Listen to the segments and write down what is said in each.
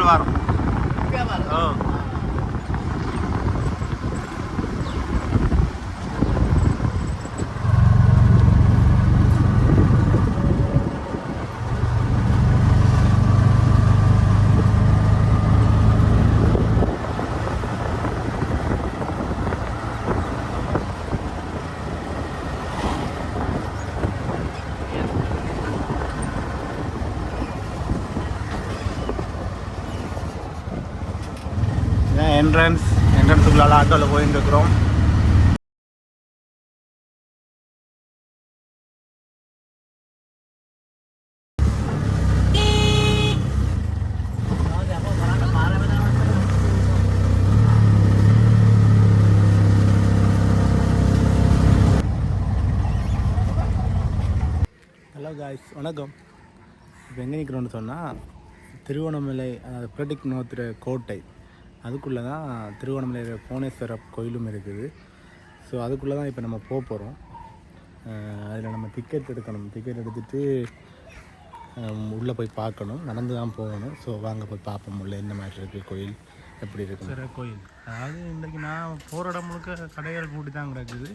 நாங்கள் வரோம் என்ட்ரன்ஸ் என்ட்ரன்ஸுக்குள்ளால ஆட்டோவில் போயின்னு இருக்கிறோம் ஹலோ காய்ஸ் வணக்கம். இப்போ எங்கே நிற்கிறோன்னு சொன்னால் திருவண்ணாமலை அதாவது பிரடிக் நோத்துற கோட்டை. அதுக்குள்ளே தான் திருவண்ணாமலையில் புவனேஸ்வரர் கோயிலும் இருக்குது. ஸோ அதுக்குள்ளே தான் இப்போ நம்ம போக போகிறோம். அதில் நம்ம டிக்கெட் எடுக்கணும். டிக்கெட் எடுத்துகிட்டு உள்ளே போய் பார்க்கணும். நடந்து தான் போகணும். ஸோ வாங்க போய் பார்ப்போம். உள்ள என்ன மாதிரி இருக்குது கோயில் எப்படி இருக்கு சார் கோயில். அதாவது இன்றைக்கி நான் போகிற இடம் முழுக்க கடைகள் பூட்டி தான் கிடக்குது.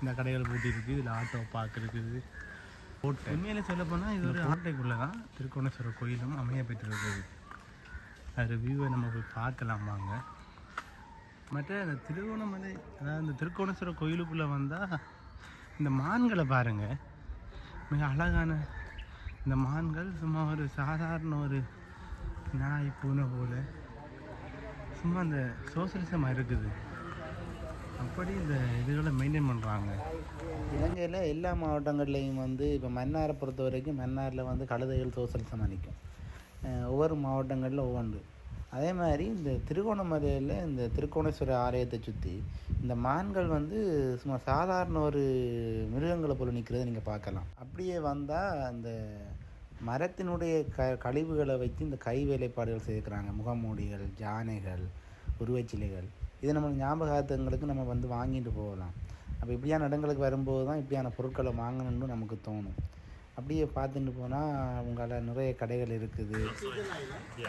இந்த கடைகள் பூட்டி இருக்குது. இதில் ஆட்டோ பார்க் இருக்குது. கோட்டை உண்மையில சொல்ல போனால் இது ஒரு ஆட்டைக்குள்ளே தான் திருக்கோணேஸ்வரர் கோயிலும் அமைய பெற்றிருக்குது அது வியூவை நம்ம போய் பார்க்கலாம் வாங்க மற்ற இந்த திருவோணமலை அதாவது இந்த திருக்கோணேஸ்வரர் கோயிலுக்குள்ளே வந்தால் இந்த மான்களை பாருங்கள் மிக அழகான இந்த மான்கள் சும்மா ஒரு சாதாரண ஒரு நாய் பூனை போல். சும்மா அந்த சோசியலிசமாக இருக்குது. அப்படி இந்த இதுகளை மெயின்டைன் பண்ணுறாங்க இலங்கையில் எல்லா மாவட்டங்கள்லேயும் வந்து இப்போ மன்னாரை பொறுத்த வரைக்கும் மன்னாரில் வந்து கழுதைகள் சோசியலிசமாக நிற்கும் ஒவ்வொரு மாவட்டங்களில் ஒவ்வொன்று. அதே மாதிரி இந்த திருகோணமலையில் இந்த திருக்கோணேஸ்வரர் ஆலயத்தை சுற்றி இந்த மான்கள் வந்து சும்மா சாதாரண ஒரு மிருகங்களை போல் நிற்கிறத நீங்கள் பார்க்கலாம். அப்படியே வந்தால் அந்த மரத்தினுடைய க கழிவுகளை வைத்து இந்த கை வேலைப்பாடுகள் சேர்க்குறாங்க முகமூடிகள் ஜானைகள் உருவச்சிலைகள். இது நம்ம ஞாபகார்த்தங்களுக்கு நம்ம வந்து வாங்கிட்டு போகலாம். அப்போ இப்படியான இடங்களுக்கு வரும்போது தான் இப்படியான பொருட்களை வாங்கணும்னு நமக்கு தோணும். அப்படியே பார்த்துட்டு போனால் உங்களால் நிறைய கடைகள் இருக்குது.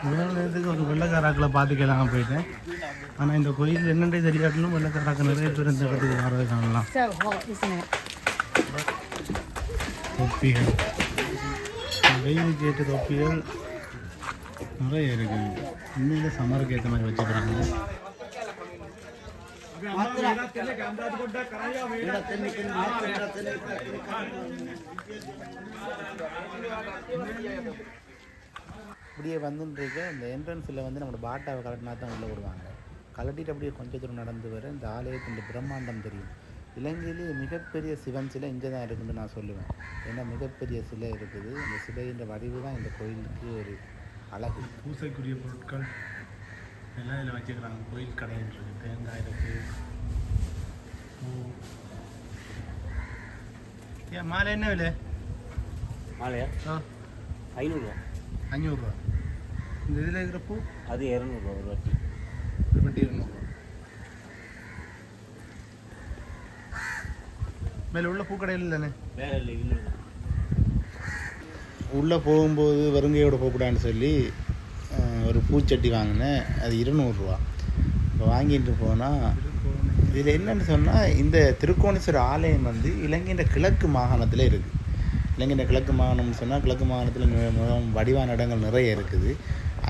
நேரத்துக்கு ஒரு வெள்ளக்காராக்களை பார்த்துக்கலாம் போயிட்டேன். ஆனால் இந்த கோயில் என்னென்ன தெரியாட்டிலும் வெள்ளக்காராக்கள் நிறைய பேர் இந்த இடத்துக்கு வரதை காணலாம்? தொப்பிகள். வெயிலுக்கு ஏற்ற தொப்பிகள் நிறைய இருக்குது. உண்மையில சம்மருக்கு ஏற்ற மாதிரி வச்சுக்கிறாங்க. இப்படியே வந்துட்டு இருக்க இந்த என்ட்ரன்ஸில் வந்து நம்மளோட பாட்டாவை கலட்டினா தான் உள்ளே விடுவாங்க கலட்டிட்டு அப்படியே கொஞ்சம் தூரம் நடந்து வர இந்த ஆலயத்தின் பிரம்மாண்டம் தெரியும். இலங்கையிலேயே மிகப்பெரிய சிவன் சிலை இங்கே தான் இருக்குன்னு நான் சொல்லுவேன். ஏன்னா மிகப்பெரிய சிலை இருக்குது. இந்த சிலையின் வடிவு தான் இந்த கோயிலுக்கு ஒரு அழகு. பூசைக்குரிய பொருட்கள். எல்லாம் இதில் வச்சுக்கிறாங்க கோயில் கடையில் இருக்குது தேங்காய் இருக்குது ஏன் மாலை என்ன விலை? மாலையா? ஆ. ஐநூறுரூவா அஞ்சூறுரூவா இந்த இதில் இருக்கிற பூ? அது இரநூறுவா ஒரு வாட்டி. இருபத்தி இருநூறுவா. மேலே உள்ள பூக்கடையில் தானே வேற இல்லை இல்லை. உள்ளே போகும்போது வருங்கையோட போகக்கூடாதுன்னு சொல்லி ஒரு பூச்சட்டி வாங்கினேன். அது இருநூறுரூவா இப்போ வாங்கிட்டு போனால் இதில் என்னன்னு சொன்னால் இந்த திருக்கோணேஸ்வரர் ஆலயம் வந்து இலங்கையின் கிழக்கு மாகாணத்தில் இருக்குது இலங்கையின் கிழக்கு மாகாணம்னு சொன்னால் கிழக்கு மாகாணத்தில் மிகவும் வடிவான இடங்கள் நிறைய இருக்குது.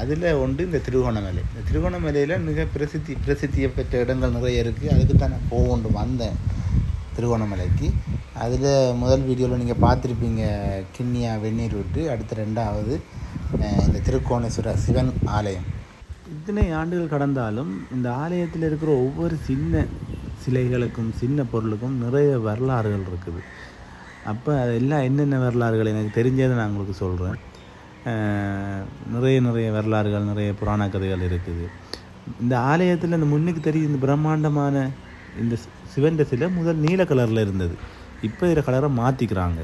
அதில் ஒன்று இந்த திருகோணமலை இந்த திருகோணமலையில் மிக பிரசித்தி பிரசித்தியை பெற்ற இடங்கள் நிறைய இருக்குது அதுக்கு தான் நான் போகொண்டு வந்தேன் திருகோணமலைக்கு அதில் முதல் வீடியோவில் நீங்கள் பார்த்துருப்பீங்க கிண்ணியா வெந்நீர் விட்டு அடுத்த ரெண்டாவது இந்த திருக்கோணேஸ்வரர் சிவன் ஆலயம். இத்தனை ஆண்டுகள் கடந்தாலும் இந்த ஆலயத்தில் இருக்கிற ஒவ்வொரு சின்ன சிலைகளுக்கும் சின்ன பொருளுக்கும் நிறைய வரலாறுகள் இருக்குது. அப்போ அதெல்லாம் என்னென்ன வரலாறுகள்? எனக்கு தெரிஞ்சதை நான் உங்களுக்கு சொல்கிறேன் நிறைய நிறைய வரலாறுகள் நிறைய புராண கதைகள் இருக்குது. இந்த ஆலயத்தில் இந்த முன்னுக்கு தெரியும் இந்த பிரம்மாண்டமான இந்த சிவன் சிலை முதல் நீல கலரில் இருந்தது. இப்போ இதில் கலரை மாற்றிக்கிறாங்க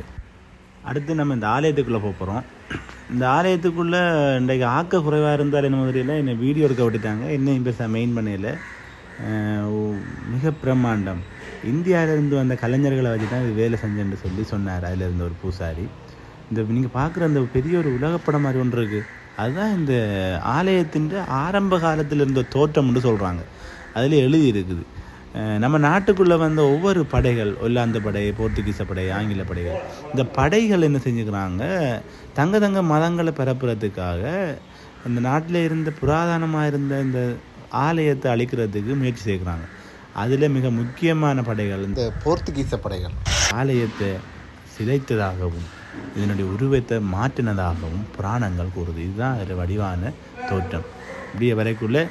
அடுத்து நம்ம இந்த ஆலயத்துக்குள்ளே போக போகிறோம் இந்த ஆலயத்துக்குள்ளே இன்றைக்கு ஆக்க குறைவாக இருந்தால் என்ன மாதிரியில் என்னை வீடியோ எடுக்க விட்டுட்டாங்க. என்ன பெருசாக மெயின் பண்ணையில். மிக பிரம்மாண்டம். இந்தியாவிலேருந்து வந்த கலைஞர்களை வச்சு தான் இது வேலை செஞ்சேன்னு சொல்லி சொன்னார். அதில் இருந்த ஒரு பூசாரி. இந்த நீங்கள் பார்க்குற அந்த பெரிய ஒரு உலகப்படம் மாதிரி ஒன்று இருக்குது அதுதான் இந்த ஆலயத்தின் ஆரம்ப காலத்தில் இருந்த தோற்றம்னு சொல்கிறாங்க அதில் எழுதி இருக்குது. நம்ம நாட்டுக்குள்ளே வந்த ஒவ்வொரு படைகள் ஒல்லாந்து படை போர்த்துகீச படை ஆங்கில படைகள் இந்த படைகள் என்ன செஞ்சுக்கிறாங்க? தங்க தங்க மதங்களை பரப்புறதுக்காக இந்த நாட்டில் இருந்த புராதனமாக இருந்த இந்த ஆலயத்தை அழிக்கிறதுக்கு முயற்சி செய்கிறாங்க. அதில் மிக முக்கியமான படைகள் இந்த போர்த்துகீச படைகள். ஆலயத்தை சிதைத்ததாகவும் இதனுடைய உருவத்தை மாற்றினதாகவும் புராணங்கள் கூறுது. இதுதான் அதில் வடிவான தோற்றம். இப்படியே வரைக்குள்ளே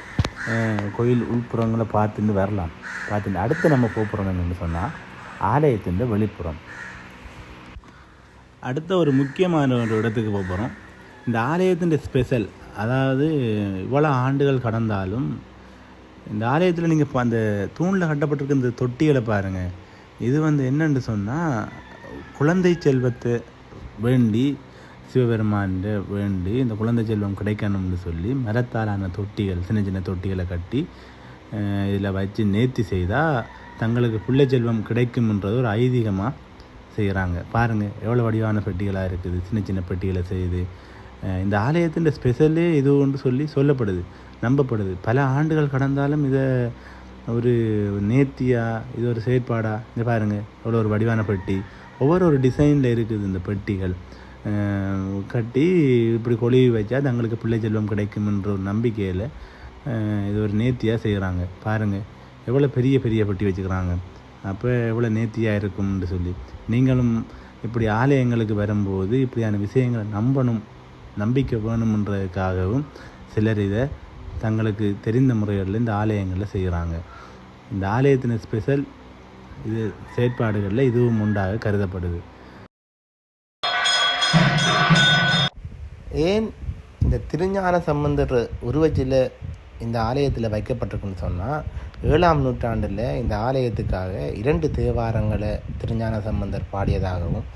கோயில் உள்புறங்களை பார்த்துட்டு வரலாம். பார்த்துட்டு அடுத்து நம்ம போக போகிறோம் என்னென்னு சொன்னால் ஆலயத்தின் வெளிப்புறம். அடுத்த ஒரு முக்கியமான ஒரு இடத்துக்கு போக போகிறோம் இந்த ஆலயத்தின் ஸ்பெஷல் அதாவது இவ்வளோ ஆண்டுகள் கடந்தாலும் இந்த ஆலயத்தில் நீங்கள் இப்போ அந்த தூணில் கட்டப்பட்டிருக்க இந்த தொட்டிகளை பாருங்கள் இது வந்து என்னென்று சொன்னால் குழந்தை செல்வத்தை வேண்டி சிவபெருமான் வேண்டி இந்த குழந்தை செல்வம் கிடைக்கணும்னு சொல்லி மரத்தாலான தொட்டிகள் சின்ன சின்ன தொட்டிகளை கட்டி இதில் வச்சு நேர்த்தி செய்தால் தங்களுக்கு பிள்ளை செல்வம் கிடைக்கும்ன்றது ஒரு ஐதீகமாக செய்கிறாங்க பாருங்கள் எவ்வளோ வடிவான பெட்டிகளாக இருக்குது சின்ன சின்ன பெட்டிகளை செய்யுது இந்த ஆலயத்தின் ஸ்பெஷலே இது ஒன்று சொல்லி சொல்லப்படுது நம்பப்படுது. பல ஆண்டுகள் கடந்தாலும் இதை ஒரு நேர்த்தியாக இது ஒரு செயற்பாடாக இதை பாருங்கள் எவ்வளோ ஒரு வடிவான பெட்டி. ஒவ்வொரு ஒரு டிசைனில் இருக்குது இந்த பெட்டிகள். கட்டி இப்படி கொழுவி வச்சா தங்களுக்கு பிள்ளை செல்வம் கிடைக்கும்ன்ற ஒரு நம்பிக்கையில் இது ஒரு நேர்த்தியாக செய்கிறாங்க பாருங்கள் எவ்வளோ பெரிய பெரிய பெட்டி வச்சுக்கிறாங்க. அப்போ எவ்வளோ நேர்த்தியாக இருக்கும்னு சொல்லி. நீங்களும் இப்படி ஆலயங்களுக்கு வரும்போது இப்படியான விஷயங்களை நம்பணும் நம்பிக்கை வேணுமன்றதுக்காகவும் சிலர் இதை தங்களுக்கு தெரிந்த முறைகளில் இந்த ஆலயங்களில் செய்கிறாங்க இந்த ஆலயத்தின் ஸ்பெஷல் இது செயற்பாடுகளில் இதுவும் உண்டாக கருதப்படுது. ஏன் இந்த திருஞான சம்பந்தர் உருவச்சில இந்த ஆலயத்தில் வைக்கப்பட்டிருக்குன்னு சொன்னால் ஏழாம் நூற்றாண்டில் இந்த ஆலயத்துக்காக இரண்டு தேவாரங்களை திருஞான சம்பந்தர் பாடியதாகவும்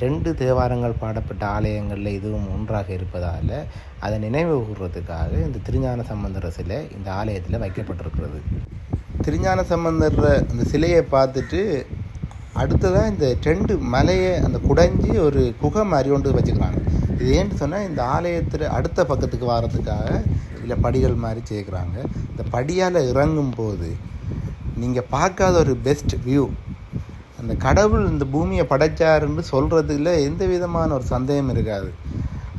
ரெண்டு தேவாரங்கள் பாடப்பட்ட ஆலயங்களில் இதுவும் ஒன்றாக இருப்பதால் அதை நினைவு கூறுறதுக்காக இந்த திருஞான சம்பந்தர் சிலை இந்த ஆலயத்தில் வைக்கப்பட்டிருக்கிறது. திருஞான சம்பந்தர் அந்த சிலையை பார்த்துட்டு அடுத்ததாக இந்த ரெண்டு மலையை அந்த குடைஞ்சி ஒரு குகை மாதிரி ஒன்று வச்சுக்கிறாங்க. இது ஏன்னு சொன்னால் இந்த ஆலயத்தில் அடுத்த பக்கத்துக்கு வர்றதுக்காக இல்லை படிகள் மாதிரி சேர்க்குறாங்க. இந்த படியால் இறங்கும் போது நீங்கள் பார்க்காத ஒரு பெஸ்ட் வியூ அந்த கடவுள் இந்த பூமியை படைச்சாருன்னு சொல்கிறதுல எந்த விதமான ஒரு சந்தேகம் இருக்காது.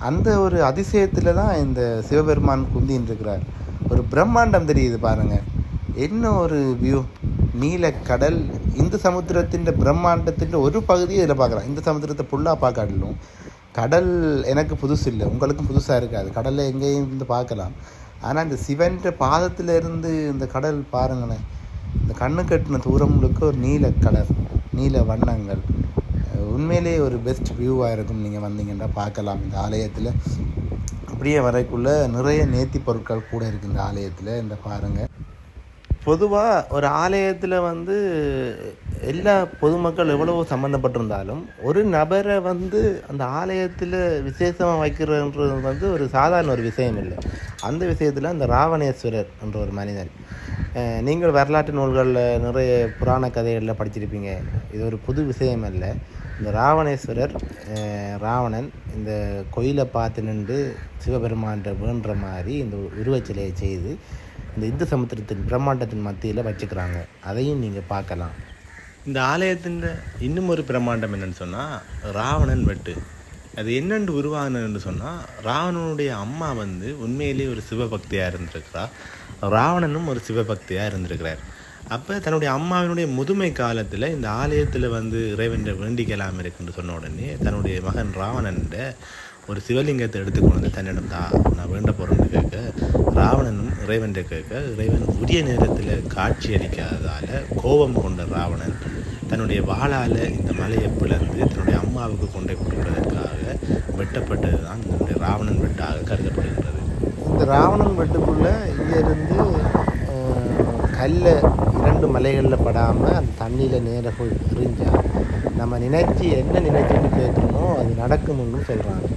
அந்த ஒரு அதிசயத்தில் தான் இந்த சிவபெருமான் குந்தின்னு இருக்கிறார். ஒரு பிரம்மாண்டம் தெரியுது பாருங்கள் என்ன ஒரு வியூ நீலக்கடல் இந்த சமுத்திரத்தின் பிரம்மாண்டத்தின் ஒரு பகுதியை இதில் பார்க்குறான். இந்த சமுத்திரத்தை ஃபுல்லாக பார்க்காட்டிலும் கடல் எனக்கு புதுசு இல்லை. உங்களுக்கும் புதுசாக இருக்காது. கடலில் எங்கேயும் இருந்து பார்க்கலாம். ஆனால் இந்த சிவன்ற பாதத்தில் இருந்து இந்த கடல் பாருங்களேன். இந்த கண்ணு கட்டின தூரம் முழுக்க ஒரு நீல கலர் நீல வண்ணங்கள். உண்மையிலேயே ஒரு பெஸ்ட் வியூவாக இருக்கும். நீங்கள் வந்தீங்கன்னா பார்க்கலாம் இந்த ஆலயத்தில். அப்படியே வரைக்குள்ளே நிறைய நேர்த்தி பொருட்கள் கூட இருக்குது இந்த ஆலயத்தில். இந்த பாருங்கள் பொதுவாக ஒரு ஆலயத்தில் வந்து எல்லா பொதுமக்கள் எவ்வளவு சம்மந்தப்பட்டிருந்தாலும் ஒரு நபரை வந்து அந்த ஆலயத்தில் விசேஷமாக வைக்கிறன்றது வந்து ஒரு சாதாரண ஒரு விஷயம் இல்லை. அந்த விஷயத்தில் அந்த ராவணேஸ்வரர் என்ற ஒரு மனிதன் நீங்கள் வரலாற்று நூல்களில் நிறைய புராண கதைகளில் படிச்சிருப்பீங்க. இது ஒரு புது விஷயம் அல்ல. இந்த ராவணேஸ்வரர் ராவணன் இந்த கோயிலை பார்த்து நின்று சிவபெருமான்ற வேண்ட மாதிரி இந்த உருவச்சிலையை செய்து இந்த இந்து சமுத்திரத்தின் பிரம்மாண்டத்தின் மத்தியில் வச்சுக்கிறாங்க. அதையும் நீங்கள் பார்க்கலாம். இந்த ஆலயத்தின் இன்னும் ஒரு பிரம்மாண்டம் என்னென்னு சொன்னால் ராவணன் வெட்டு. அது என்னென்று உருவானதுன்னு சொன்னால் ராவணனுடைய அம்மா வந்து உண்மையிலேயே ஒரு சிவபக்தியாக இருந்திருக்கிறா. ராவணனும் ஒரு சிவபக்தியாக இருந்திருக்கிறார். அப்போ தன்னுடைய அம்மாவினுடைய முதுமை காலத்தில் இந்த ஆலயத்தில் வந்து இறைவன் வேண்டிக்கலாம் இருக்குன்னு சொன்ன உடனே தன்னுடைய மகன் ராவணன்ட ஒரு சிவலிங்கத்தை எடுத்துக்கொண்டு வந்து தன்னிடம் தான் நான் வேண்ட போகிறேன்னு கேட்க ராவணனும் இறைவன் கேட்க இறைவன் உரிய நேரத்தில் காட்சி அளிக்காததால் கோபம் கொண்ட ராவணன் தன்னுடைய வாளால் இந்த மலையை பிளந்து தன்னுடைய அம்மாவுக்கு கொண்டே கொடுப்பதற்காக வெட்டப்பட்டது தான் தன்னுடைய ராவணன் வெட்டாக கருதப்படுகின்றது. இந்த ராவணன் வெட்டுக்குள்ளே இங்கேருந்து கல்லை இரண்டு மலைகளில் படாமல் அந்த தண்ணியில் நேராக போய் எறிஞ்சால் நம்ம நினைச்சி என்ன நினைச்சுன்னு கேட்குறோமோ அது நடக்கும்னு சொல்கிறாங்க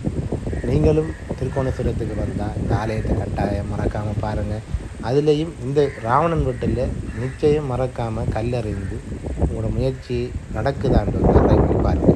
நீங்களும் திருக்கோணேஸ்வரத்துக்கு வந்தால் இந்த ஆலயத்தை கட்டாயம் மறக்காமல் பாருங்கள். அதுலேயும் இந்த ராவணன் வீட்டில் நிச்சயம் மறக்காமல் கல்லறிந்து உங்களோட முயற்சி நடக்குதான்னு ட்ரை பண்ணி பாருங்கள்.